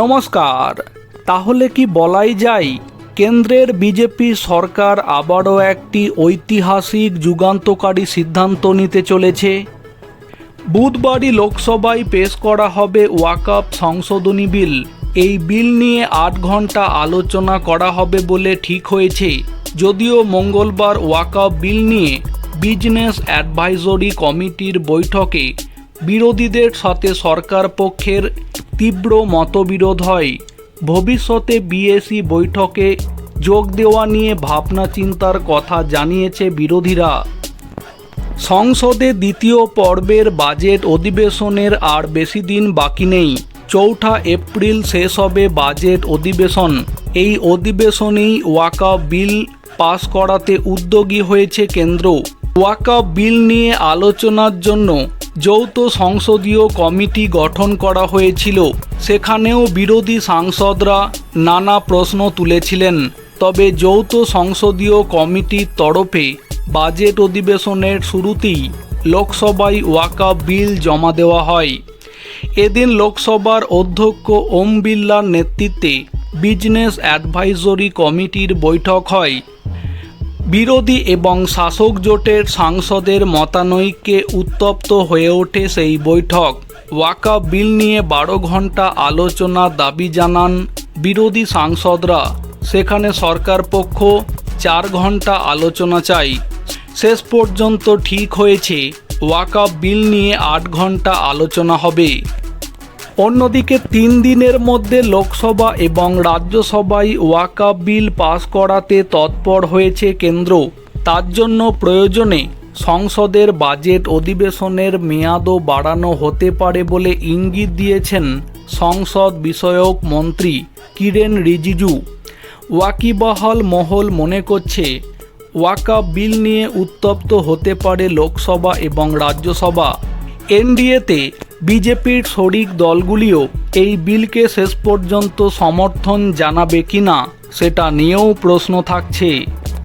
নমস্কার। তাহলে কি বলাই যায়, কেন্দ্রের বিজেপি সরকার আবারও একটি ঐতিহাসিক যুগান্তকারী সিদ্ধান্ত নিতে চলেছে? বুধবারই লোকসভায় পেশ করা হবে ওয়াকআপ সংশোধনী বিল। এই বিল নিয়ে আট ঘণ্টা আলোচনা করা হবে বলে ঠিক হয়েছে। যদিও মঙ্গলবার ওয়াকআপ বিল নিয়ে বিজনেস অ্যাডভাইজরি কমিটির বৈঠকে বিরোধীদের সাথে সরকার পক্ষের তীব্র মতবিরোধ হয়। ভবিষ্যতে বিএসি বৈঠকে যোগ দেওয়া নিয়ে ভাবনা চিন্তার কথা জানিয়েছে বিরোধীরা। সংসদে দ্বিতীয় পর্বের বাজেট অধিবেশনের আর বেশি দিন বাকি নেই। চৌঠা এপ্রিল শেষ হবে বাজেট অধিবেশন। এই অধিবেশনেই ওয়াকা বিল পাশ করাতে উদ্যোগী হয়েছে কেন্দ্র। ওয়াকা বিল নিয়ে আলোচনার জন্য যৌথ সংসদীয় কমিটি গঠন করা হয়েছিল। সেখানেও বিরোধী সাংসদরা নানা প্রশ্ন তুলেছিলেন। তবে যৌথ সংসদীয় কমিটির তরফে বাজেট অধিবেশনের শুরুতেই লোকসভায় ওয়াকা বিল জমা দেওয়া হয়। এদিন লোকসভার অধ্যক্ষ ওম বিল্লার নেতৃত্বে বিজনেস অ্যাডভাইজরি কমিটির বৈঠক হয়। বিরোধী এবং শাসক জোটের সাংসদের মতানৈক্যে উত্তপ্ত হয়ে ওঠে সেই বৈঠক। ওয়াকা বিল নিয়ে বারো ঘণ্টা আলোচনা দাবি জানান বিরোধী সাংসদরা। সেখানে সরকার পক্ষ চার ঘণ্টা আলোচনা চাই। শেষ পর্যন্ত ঠিক হয়েছে, ওয়াকা বিল নিয়ে আট ঘণ্টা আলোচনা হবে। অন্যদিকে তিন দিনের মধ্যে লোকসভা এবং রাজ্যসভায় ওয়াকা বিল পাশ করাতে তৎপর হয়েছে কেন্দ্র। তার জন্য প্রয়োজনে সংসদের বাজেট অধিবেশনের মেয়াদও বাড়ানো হতে পারে বলে ইঙ্গিত দিয়েছেন সংসদ বিষয়ক মন্ত্রী কিরেন রিজিজু। ওয়াকিবহাল মহল মনে করছে ওয়াকা বিল নিয়ে উত্তপ্ত হতে পারে লোকসভা এবং রাজ্যসভা। এনডিএতে বিজেপির শরিক দলগুলিও এই বিলকে শেষ পর্যন্ত সমর্থন জানাবে কিনা সেটা নিয়েও প্রশ্ন থাকছে।